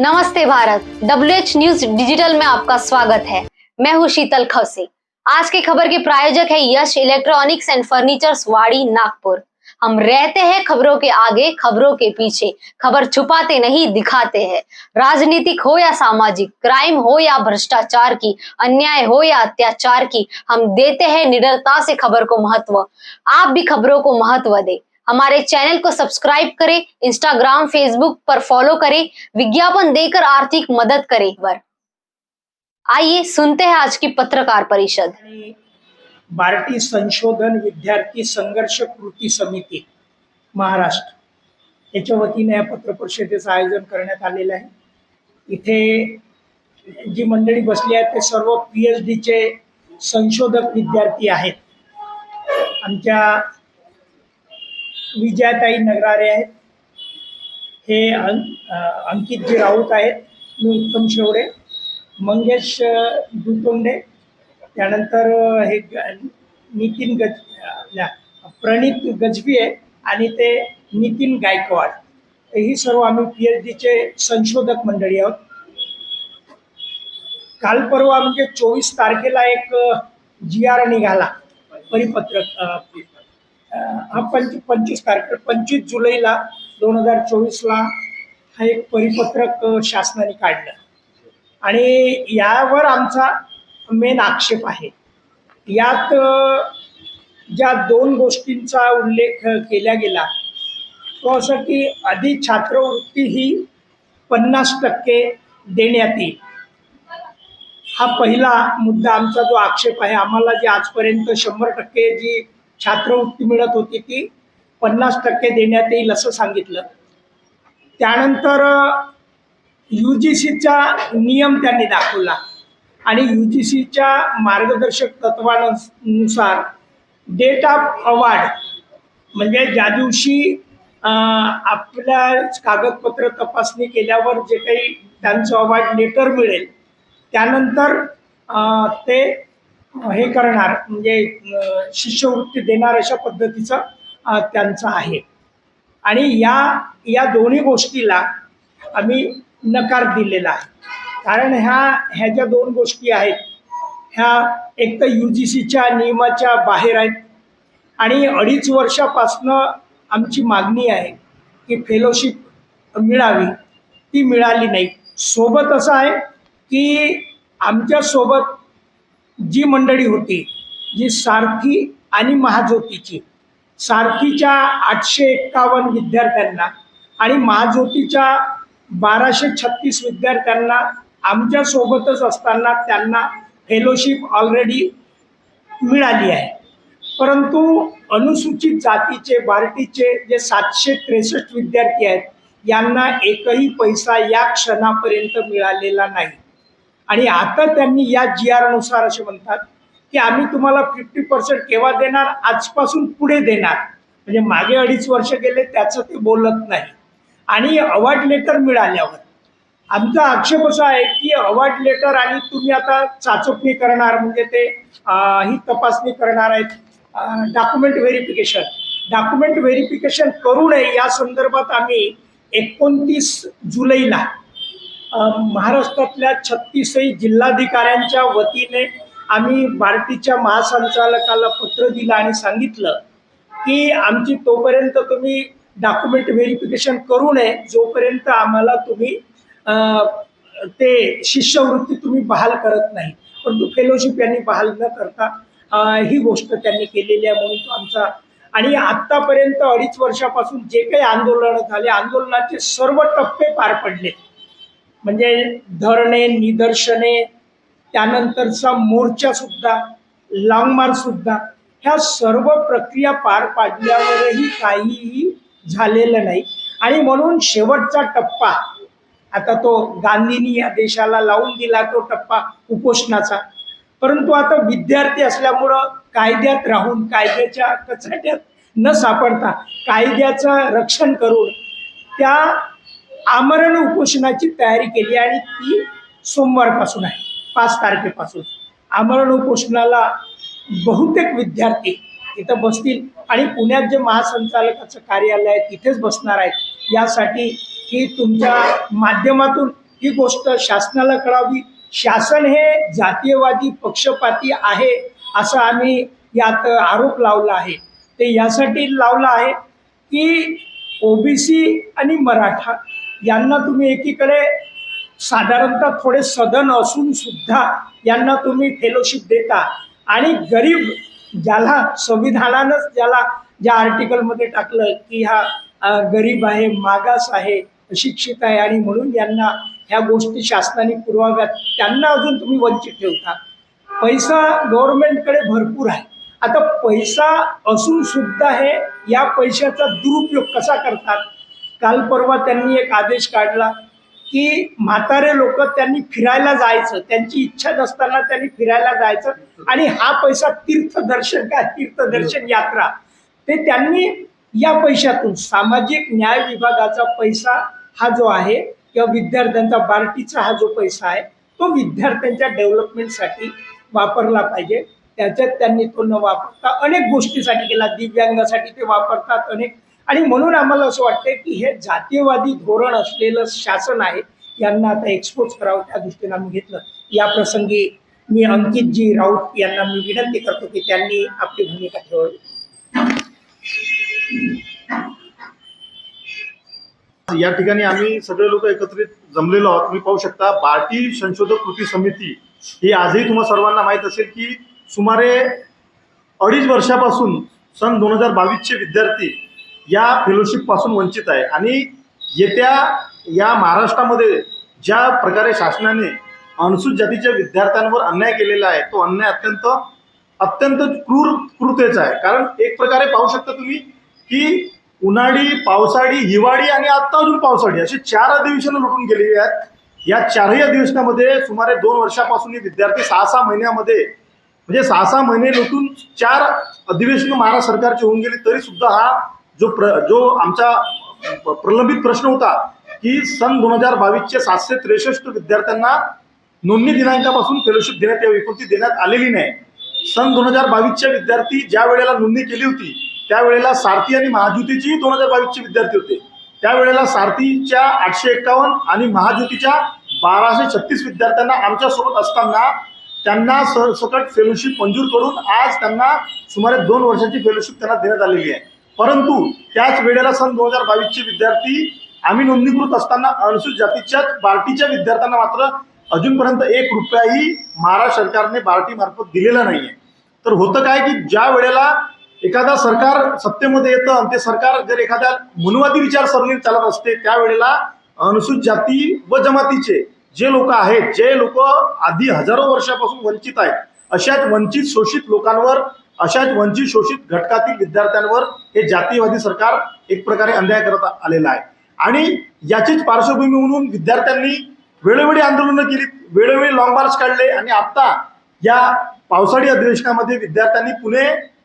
नमस्ते Bharat. W H news digital में आपका स्वागत है। मैं हूँ शीतल खवसे आज की खबर के प्रायोजक है यश इलेक्ट्रॉनिक्स एंड फर्नीचर्स वाड़ी नागपुर। हम रहते हैं खबरों के आगे, खबरों के पीछे। खबर छुपाते नहीं, दिखाते हैं। राजनीतिक हो या सामाजिक क्राइम हो या भ्रष्टाचार की, अन्याय हो या अत्याचार की, हम देते हैं निडरता से खबर को महत्व। आप भी खबरों को महत्व दें। हमारे चैनल को सब्सक्राइब करें इंस्टाग्राम फेसबुक पर फॉलो करें, विज्ञापन देकर आर्थिक मदद करें वर आइए सुनते हैं आज की पत्रकार परिषद। भारतीय संशोधन विद्यार्थी संघर्ष कृती समिती, महाराष्ट्र। याच्या वतीने या पत्रपरिषदेचं आयोजन करण्यात आलेलं आहे. इथे जी मंडळी बसली आहेत, ते सर्व पी एच डीचे संशोधक विद्यार्थी आहेत. आमच्या विजयाताई नगरारे आहेत. हे अं अंकितजी राऊत आहेत. मी उत्तम शेवडे मंगेश दुतोंडे त्यानंतर हे नितीन गज प्रणित गजबी आहे आणि ते नितीन गायकवाड. ही सर्व आम्ही पी एच डीचे संशोधक मंडळी आहोत. काल परवा म्हणजे चोवीस तारखेला एक जी आर निघाला परिपत्रक हा पंच पंचवीस तारखे पंचवीस जुलैला दोन हजार चोवीसला हा एक परिपत्रक शासनाने काढलं. आणि यावर आमचा मेन आक्षेप आहे. यात ज्या दोन गोष्टींचा उल्लेख केला गेला तो असं की आधी छात्रवृत्ती ही पन्नास टक्के देण्यात येईल. हा पहिला मुद्दा आमचा जो आक्षेप आहे आम्हाला जी आजपर्यंत शंभर टक्के जी छात्रवृत्ती मिळत होती ती पन्नास टक्के देण्यात येईल असं सांगितलं. त्यानंतर यू जी सीचा नियम त्यांनी दाखवला आणि यू जी सीच्या मार्गदर्शक तत्वानुसार डेट ऑफ अवॉर्ड म्हणजे ज्या दिवशी आपल्या कागदपत्र तपासणी केल्यावर जे काही त्यांचं अवॉर्ड लेटर मिळेल त्यानंतर ते हे करणार म्हणजे शिष्यवृत्ती देणार अशा पद्धतीचं त्यांचं आहे. आणि या या दोन्ही गोष्टीला आम्ही नकार दिलेला आहे. कारण ह्या ह्या ज्या दोन गोष्टी आहेत ह्या एक तर यू जी सीच्या नियमाच्या बाहेर आहेत आणि अडीच वर्षापासनं आमची मागणी आहे की फेलोशिप मिळावी. ती मिळाली नाही. सोबत असं आहे की आमच्यासोबत जी मंडळी होती जी सारथी आणि महाज्योतीची सारथीच्या आठशे एक्कावन्न विद्यार्थ्यांना आणि महाज्योतीच्या बाराशे छत्तीस विद्यार्थ्यांना आमच्यासोबतच असताना त्यांना फेलोशिप ऑलरेडी मिळाली आहे. परंतु अनुसूचित जातीचे बार्टीचे जे सातशे त्रेसष्ट विद्यार्थी आहेत यांना एकही पैसा या क्षणापर्यंत मिळालेला नाही. आणि आता त्यांनी या जी आरनुसार असे म्हणतात की आम्ही तुम्हाला फिफ्टी पर्सेंट केव्हा देणार? आजपासून पुढे देणार. म्हणजे मागे अडीच वर्ष गेले त्याचं ते बोलत नाही. आणि अवॉर्ड लेटर मिळाल्यावर. आमचा आक्षेप असा आहे की अवॉर्ड लेटर आणि तुम्ही आता चाचपणी करणार म्हणजे ते ही तपासणी करणार आहेत. डॉक्युमेंट व्हेरिफिकेशन डॉक्युमेंट व्हेरिफिकेशन करू नये या संदर्भात आम्ही एकोणतीस जुलैला महाराष्ट्रातल्या छत्तीसही जिल्हाधिकाऱ्यांच्या वतीने आम्ही बार्टीच्या महासंचालकाला पत्र दिलं आणि सांगितलं की आमची तोपर्यंत तुम्ही डॉक्युमेंट व्हेरिफिकेशन करू नये जोपर्यंत आम्हाला तुम्ही ते शिष्यवृत्ती तुम्ही बहाल करत नाही. परंतु फेलोशिप यांनी बहाल न करता ही गोष्ट त्यांनी केलेली आहे म्हणून तो आमचा आणि आत्तापर्यंत अडीच वर्षापासून जे काही आंदोलनं झाले आंदोलनाचे सर्व टप्पे पार पडले म्हणजे धरणे निदर्शने त्यानंतरचा मोर्चा सुद्धा लॉंग सुद्धा ह्या सर्व प्रक्रिया पार पाडल्यावरही काहीही झालेलं नाही. आणि म्हणून शेवटचा टप्पा आता तो गांधींनी या देशाला लावून दिला तो टप्पा उपोषणाचा. परंतु आता विद्यार्थी असल्यामुळं कायद्यात राहून कायद्याच्या कचाट्यात न सापडता कायद्याचं रक्षण करून त्या आमरण उपोषणाची तयारी केली आणि ती सोमवारपासून आहे पाच तारखेपासून. आमरण उपोषणाला बहुतेक विद्यार्थी तिथं बसतील आणि पुण्यात जे महासंचालकाचं कार्यालय आहे तिथेच बसणार आहेत. यासाठी की तुमच्या माध्यमातून ही गोष्ट शासनाला कळावी. शासन हे जातीयवादी पक्षपाती आहे असं आम्ही यात आरोप लावला आहे. ते यासाठी लावला आहे की ओबीसी आणि मराठा यांना तुम्ही एकीकडे साधारणतः थोडे सदन असून सुद्धा यांना तुम्ही फेलोशिप देता. आणि गरीब ज्याला संविधानानंच ज्याला ज्या आर्टिकलमध्ये टाकलं की हा गरीब आहे मागास आहे अशिक्षित आहे आणि म्हणून यांना ह्या गोष्टी शासनाने पुरवाव्यात त्यांना अजून तुम्ही वंचित ठेवता. पैसा गव्हर्नमेंटकडे भरपूर आहे. आता पैसा असून सुद्धा हे या पैशाचा दुरुपयोग कसा करतात? काल परवा त्यांनी एक आदेश काढला की म्हातारे लोक त्यांनी फिरायला जायचं त्यांची इच्छा नसताना त्यांनी फिरायला जायचं आणि हा पैसा तीर्थदर्शन काय तीर्थदर्शन यात्रा. ते त्यांनी या पैशातून सामाजिक न्याय विभागाचा पैसा हा जो आहे किंवा विद्यार्थ्यांचा बार्टीचा हा जो पैसा आहे तो विद्यार्थ्यांच्या डेव्हलपमेंटसाठी वापरला पाहिजे. त्याच्यात त्यांनी तो न वापरता अनेक गोष्टीसाठी केला दिव्यांगासाठी ते वापरतात अनेक आणि म्हणून आम्हाला असं वाटतं की हे जातीयवादी धोरण असलेलं शासन आहे यांना आता एक्सपोज करावं त्या दृष्टीनं आम्ही घेतलं. या प्रसंगी मी अंकितजी राऊत यांना मी विनंती करतो की त्यांनी आपली भूमिका ठेवावी. या ठिकाणी आम्ही सगळे लोक एकत्रित जमलेलो आहोत. तुम्ही पाहू शकता बार्टी संशोधक कृती समिती ही आजही तुम्हाला सर्वांना माहीत असेल की सुमारे अडीच वर्षापासून सन दोन हजार बावीसचे विद्यार्थी या फेलोशिपपासून वंचित आहे. आणि येत्या या महाराष्ट्रामध्ये ज्या प्रकारे शासनाने अनुसूचित जातीच्या विद्यार्थ्यांवर अन्याय केलेला आहे तो अन्याय अत्यंत अत्यंत क्रूर क्रूरतेचा आहे. कारण एक प्रकारे पाहू शकता तुम्ही की उन्हाळी पावसाळी हिवाळी आणि आत्ता अजून पावसाळी अशी चार अधिवेशनं लुटून गेलेली आहेत. या चारही अधिवेशनामध्ये सुमारे दोन वर्षापासून हे विद्यार्थी सहा सहा महिन्यामध्ये म्हणजे सहा सहा महिने लुटून चार अधिवेशनं महाराष्ट्र सरकारची होऊन गेली तरी सुद्धा हा जो प्र जो आमचा प्रलंबित प्रश्न होता की सन दोन हजार बावीसचे सातशे त्रेसष्ट विद्यार्थ्यांना नोंदणी दिनांकापासून फेलोशिप देण्यात यावी कोणती देण्यात आलेली नाही. सन दोन हजार बावीसच्या विद्यार्थी ज्या वेळेला नोंदणी केली होती त्यावेळेला सारथी आणि महाज्योतीची दोन हजार बावीसचे विद्यार्थी होते. त्यावेळेला सारथीच्या आठशे एक्कावन्न आणि महाज्योतीच्या बाराशे छत्तीस विद्यार्थ्यांना आमच्यासोबत असताना त्यांना सरसकट फेलोशिप मंजूर करून आज त्यांना सुमारे दोन वर्षाची फेलोशिप त्यांना देण्यात आलेली आहे. परंतु त्याच वेळेला सन दोन हजार बावीसचे विद्यार्थी आम्ही नोंदणीकृत असताना अनुसूचित जातीच्या बार्टीच्या विद्यार्थ्यांना मात्र अजूनपर्यंत एक रुपयाही महाराष्ट्र सरकारने बार्टी मार्फत दिलेला नाहीये. तर होतं काय की ज्या वेळेला एखादा सरकार सत्तेमध्ये येतं आणि ते सरकार जर एखाद्या मनुवादी विचारसरणी चालत असते त्यावेळेला अनुसूचित जाती व जमातीचे जे लोक आहेत जे लोक आधी हजारो वर्षापासून वंचित आहेत अशाच वंचित शोषित लोकांवर अशाच वंचित शोषित घटकातील विद्यार्थ्यांवर हे जातीयवादी सरकार एक प्रकारे अन्याय करत आलेला आहे. आणि याचीच पार्श्वभूमी म्हणून विद्यार्थ्यांनी वेळोवेळी आंदोलनं केली वेळोवेळी लॉंग मार्च काढले आणि आता या पावसाळी अधिवेशनामध्ये विद्यार्थ्यांनी पुणे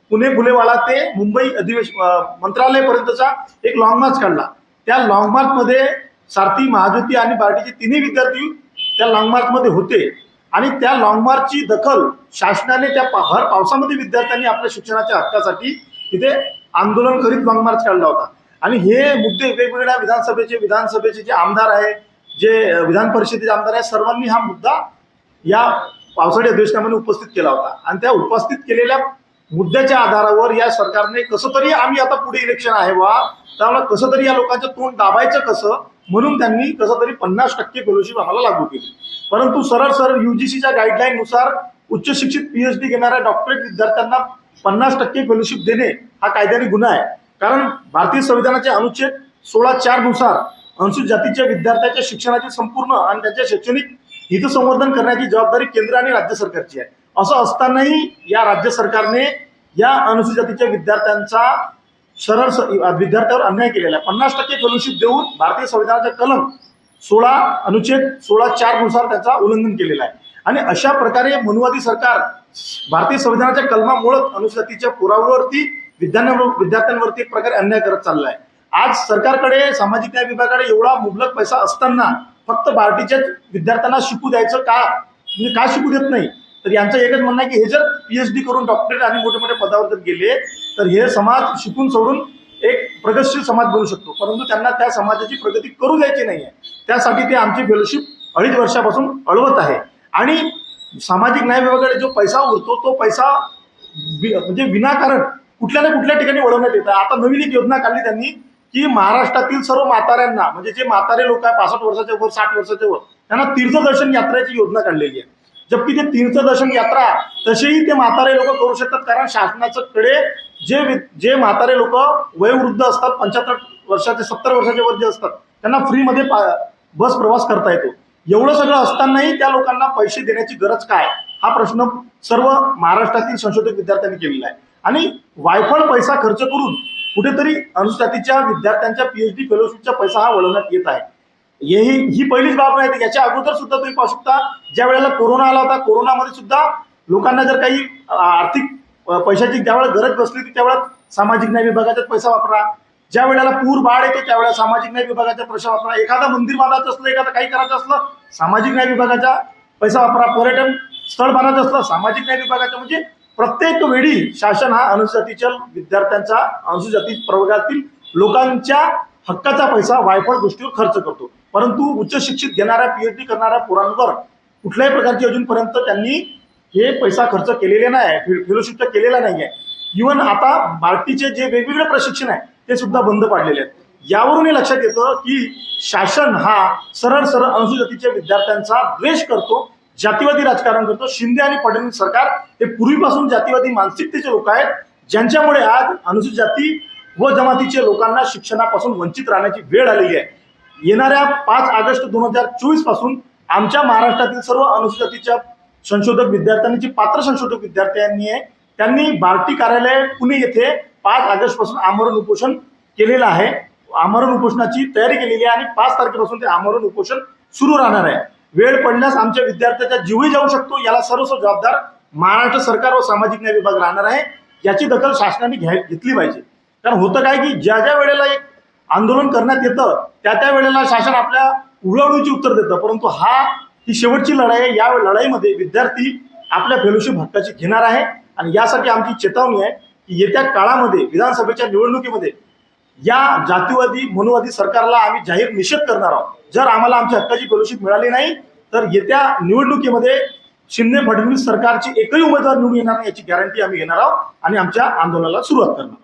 पुणे फुलेवाला ते मुंबई अधिवेश मंत्रालयपर्यंतचा मंत्रालयापर्यंतचा एक लॉंग मार्च काढला. त्या लॉंग मार्चमध्ये सारथी महाज्योती आणि पार्टीचे तिन्ही विद्यार्थी त्या लॉंग मार्चमध्ये होते. आणि त्या लाँग मार्चची दखल शासनाने त्या पा- भर पावसामध्ये विद्यार्थ्यांनी आपल्या शिक्षणाच्या हक्कासाठी तिथे आंदोलन करीत लाँग मार्च काढला होता. आणि हे मुद्दे वेगवेगळ्या विधानसभेचे विधानसभेचे जे आमदार आहे जे विधान परिषदेचे आमदार आहे सर्वांनी हा मुद्दा या पावसाळी अधिवेशनामध्ये उपस्थित केला होता. आणि त्या उपस्थित केलेल्या मुद्द्याच्या आधारावर या सरकारने कसं तरी आम्ही आता पुढे इलेक्शन आहे वा त्यामुळे कसं तरी या लोकांचं तोंड दाबायचं कसं म्हणून त्यांनी कसं तरी पन्नास टक्के फेलोशिप आम्हाला लागू केली. परंतु सरळ सरळ युजीसीच्या गाईडलाईन नुसार उच्च शिक्षित पीएचडी घेणाऱ्या डॉक्टरेट विद्यार्थ्यांना पन्नास टक्के फेलोशिप देणे हा कायद्याने गुन्हा आहे. कारण भारतीय संविधानाचे अनुच्छेद सोळा चारनुसार अनुसूचित जातीच्या विद्यार्थ्याच्या शिक्षणाचे संपूर्ण आणि त्यांच्या शैक्षणिक हितसंवर्धन करण्याची जबाबदारी केंद्र आणि राज्य सरकारची आहे. असं असतानाही या राज्य सरकारने या अनुसूचित जातीच्या विद्यार्थ्यांचा सरळ विद्यार्थ्यावर अन्याय केलेला आहे. पन्नास टक्के फेलोशिप देऊन भारतीय संविधानाचा कलम सोळा अनुच्छेद सोळा चारनुसार त्याचा उल्लंघन केलेला आहे. आणि अशा प्रकारे मनुवादी सरकार भारतीय संविधानाच्या कलमामुळे अनुसूचितीच्या पुराव्यावरती विद्यार्थ्यांवर विद्यार्थ्यांवरती एक प्रकारे अन्याय करत चालला आहे आज सरकारकडे सामाजिक न्याय विभागाकडे एवढा मुबलक पैसा असताना फक्त बार्टीच्याच विद्यार्थ्यांना शिकू द्यायचं का? म्हणजे का शिकू देत नाही? तर यांचं एकच म्हणणं आहे की हे जर पीएचडी करून डॉक्टरेट आणि मोठे मोठे पदावर जर गेले तर हे समाज शिकून सोडून एक प्रगतशील समाज बनू शकतो. परंतु त्यांना त्या समाजाची प्रगती करू द्यायची नाही आहे त्यासाठी ते आमची फेलोशिप अडीच वर्षापासून अळवत आहे. आणि सामाजिक न्याय विभागाकडे जो पैसा उरतो तो पैसा म्हणजे विनाकारण कुठल्या ना कुठल्या ठिकाणी वळवण्यात येतं आता नवीन एक योजना काढली त्यांनी की महाराष्ट्रातील सर्व म्हाताऱ्यांना म्हणजे जे म्हातारे लोक आहे पासष्ट वर्षाच्या वर साठ वर्षाच्या वर त्यांना तीर्थदर्शन यात्रेची योजना काढलेली आहे. जबकि ते तीर्थदर्शन यात्रा तसेही ते म्हातारे लोक करू शकतात कारण शासनाचं कडे जे वि- जे म्हातारे लोक वयोवृद्ध असतात पंच्याहत्तर वर्षाचे सत्तर वर्षाच्या वर जे असतात त्यांना फ्रीमध्ये पा- बस प्रवास करता येतो. एवढं सगळं असतानाही त्या लोकांना पैसे देण्याची गरज काय? हा प्रश्न सर्व महाराष्ट्रातील संशोधक विद्यार्थ्यांनी केलेला आहे. आणि वायफळ पैसा खर्च करून कुठेतरी अनुजातीच्या विद्यार्थ्यांच्या पीएचडी फेलोशिपचा पैसा हा वळवण्यात येत आहे. ही ही पहिलीच बाब नाही याच्या अगोदर सुद्धा तुम्ही पाहू शकता ज्या वेळेला कोरोना आला होता कोरोनामध्ये सुद्धा लोकांना जर काही आर्थिक पैशाची ज्यावेळेला गरज बसली ती त्यावेळेला सामाजिक न्याय विभागाचाच पैसा वापरा. ज्या वेळेला पूर बाळ येतो त्यावेळेला सामाजिक न्याय विभागाचा पैसा वापरा. एखादा मंदिर बांधायचं असलं एखादं काही करायचं असलं सामाजिक न्याय विभागाचा पैसा वापरा. पर्यटन स्थळ बांधायचं असलं सामाजिक न्याय विभागाच्या म्हणजे प्रत्येक वेळी शासन हा अनुसूचितीच्या विद्यार्थ्यांचा अनुसूचित प्रवर्गातील लोकांच्या हक्काचा पैसा वायफळ गोष्टीवर खर्च करतो. परंतु उच्च शिक्षित घेणाऱ्या पीएचडी करणाऱ्या पोरांवर कुठल्याही प्रकारची अजूनपर्यंत त्यांनी हे पैसा खर्च केलेले नाही फे- फेलोशिपचा केलेला नाही आहे इवन आता बार्टीचे जे वेगवेगळे प्रशिक्षण आहे ते सुद्धा बंद पाडलेले आहेत. यावरून हे लक्षात येतं की शासन हा सरळ सरळ अनुसूचितीच्या विद्यार्थ्यांचा द्वेष करतो जातीवादी राजकारण करतो. शिंदे आणि फडणवीस सरकार हे पूर्वीपासून जातीवादी मानसिकतेचे लोक आहेत ज्यांच्यामुळे आज अनुसूचित जाती व जमातीचे लोकांना शिक्षणापासून वंचित राहण्याची वेळ आलेली आहे. येणाऱ्या पाच ऑगस्ट दोन हजार चोवीसपासून आमच्या महाराष्ट्रातील सर्व अनुसूचितीच्या संशोधक विद्यार्थ्यांनी जी पात्र संशोधक विद्यार्थ्यांनी आहे त्यांनी बार्टी कार्यालय पुणे येथे पाच ऑगस्टपासून आमरण उपोषण केलेलं आहे. आमरण उपोषणाची तयारी केलेली आहे आणि पाच तारखेपासून ते आमरण उपोषण सुरू राहणार आहे. वेळ पडल्यास आमच्या विद्यार्थ्याचा जीवही जाऊ शकतो याला सर्वस्व जबाबदार महाराष्ट्र सरकार व सामाजिक न्याय विभाग राहणार आहे. याची दखल शासनाने घ्याय घेतली पाहिजे. कारण होतं काय की ज्या ज्या वेळेला एक आंदोलन करण्यात येतं त्या त्या वेळेला शासन आपल्या उडवडीची उत्तर देतं परंतु हा ही शेवटची लढाई आहे. या लढाईमध्ये विद्यार्थी आपल्या फेलोशिप हक्काची घेणार आहे. आणि यासाठी आमची चेतावणी आहे की येत्या काळामध्ये विधानसभेच्या निवडणुकीमध्ये या जातीवादी मनुवादी सरकारला आम्ही जाहीर निषेध करणार आहोत. जर आम्हाला आमच्या हक्काची फेलोशिप मिळाली नाही तर येत्या निवडणुकीमध्ये शिंदे फडणवीस सरकारची एकही उमेदवार निवडून येणार नाही याची गॅरंटी आम्ही घेणार आहोत. आणि आमच्या आंदोलनाला सुरुवात करणार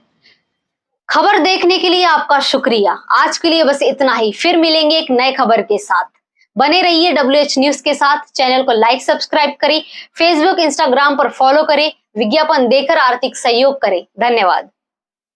खबर देखने के लिए आपका शुक्रिया. आज के लिए बस इतना ही. फिर मिलेंगे एक नए खबर के साथ. बने रहिए डब्ल्यू एच न्यूज के साथ। चैनल को लाइक सब्सक्राइब करें। फेसबुक इंस्टाग्राम पर फॉलो करें। विज्ञापन देकर आर्थिक सहयोग करें। धन्यवाद।